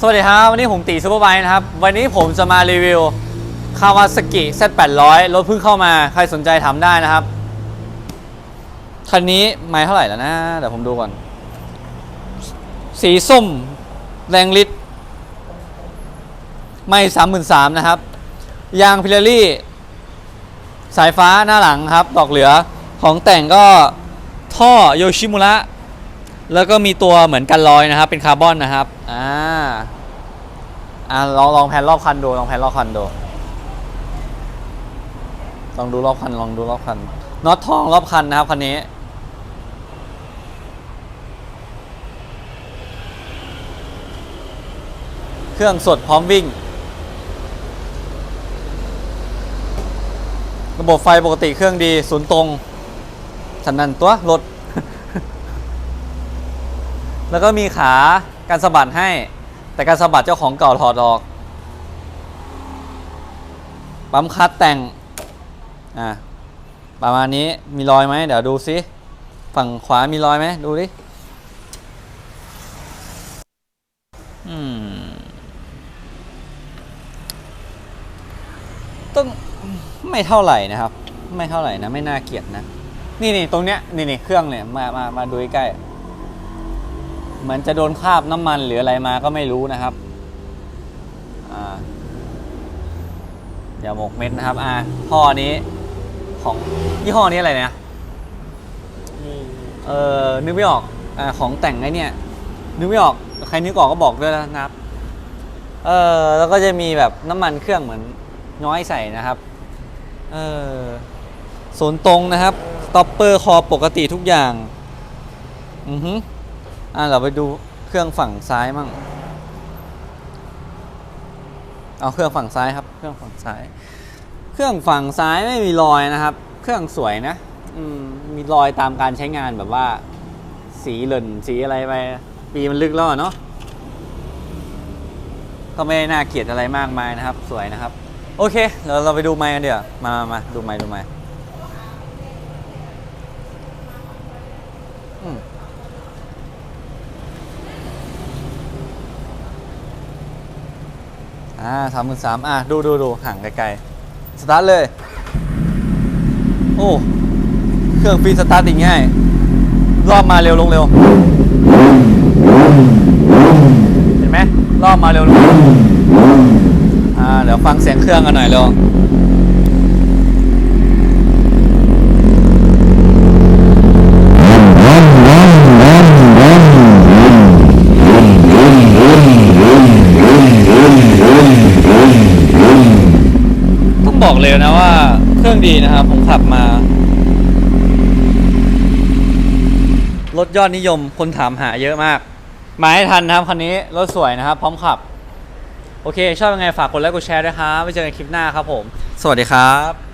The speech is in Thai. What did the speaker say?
สวัสดีครับ วันนี้ผมตีซูเปอร์ไบค์นะครับ วันนี้ผมจะมารีวิวคาวาสกิ Z800 รถเพิ่งเข้ามาใครสนใจถามได้นะครับ คันนี้ไม่เท่าไหร่แล้วนะเดี๋ยวผมดูก่อน สีส้ม แรงลิตรไม่สามหมื่นสามนะครับ ยางพิลลี่ สายฟ้าหน้าหลังครับ ดอกเหลือของแต่งก็ท่อโยชิมุระ แล้วก็มีตัวเหมือนกันลอยนะครับ เป็นคาร์บอนนะครับ อ่า อ่าลองลองแผ่นรอบคันดูลองแผ่นรอบคันดู ลองดูรอบคันลองดูรอบคันน็อตทองรอบคันนะครับคันนี้ เครื่องสดพร้อมวิ่ง ระบบไฟปกติเครื่องดี ศูนย์ตรงสันนันตัวรถ แล้วก็มีขาการสะบัดให้ แต่การสะบัดเจ้าของเก่าถอดออก ปั๊มคัดแต่ง อ่าประมาณนี้มีรอยไหมเดี๋ยวดูซิ ฝั่งขวามีรอยไหมดูดิอืมต้องไม่เท่าไหร่นะครับ ไม่เท่าไหร่นะ ไม่น่าเกลียดนะ นี่นี่ตรงเนี้ยนี่นี่เครื่องเนี่ยมามามาดูใกล้ เหมือนจะโดนคราบน้ำมันหรืออะไรมาก็ไม่รู้นะครับอ่าอย่าหมกเม็ดนะครับอ่าท่อนี้ของยี่ห้อนี้อะไรเนี่ยเออนึกไม่ออกอ่าของแต่งไอ้เนี่ยนึกไม่ออกใครนึกออกก็บอกด้วยนะครับเออแล้วก็จะมีแบบน้ำมันเครื่องเหมือนน้อยใส่นะครับเออศูนย์ตรงนะครับสต็อปเปอร์คอปกติทุกอย่าง อือฮึ อ่าเราไปดูเครื่องฝั่งซ้ายมั่ง เอาเครื่องฝั่งซ้ายครับ เครื่องฝั่งซ้าย เครื่องฝั่งซ้ายไม่มีรอยนะครับ เครื่องสวยนะอืมมีรอยตามการใช้งานแบบว่า สีเหล่นสีอะไรไป ปีมันลึกแล้วอะเนาะ ก็ไม่ได้น่าเกลียดอะไรมากมายนะครับ สวยนะครับ โอเคเดี๋ยวเราไปดูไมค์กันเดี๋ยวามามามาดูไมค์ดูไมค์อืม อ่าสามหมื่นสามอะดูดูดูห่างไกลๆ สตาร์ทเลย โอ้ เครื่องฟรีสตาร์ทติดง่าย รอบมาเร็วลงเร็ว เห็นไหมรอบมาเร็วลงอ่า เดี๋ยวฟังเสียงเครื่องกันหน่อยเร็ว บอกเลยนะว่าเครื่องดีนะครับ ผมขับมา รถยอดนิยมคนถามหาเยอะมาก มาให้ทันนะครับคันนี้รถสวยนะครับ พร้อมขับ โอเค ชอบยังไงฝากกดไลค์กดแชร์ด้วยครับไว้เจอกันคลิปหน้าครับผม สวัสดีครับ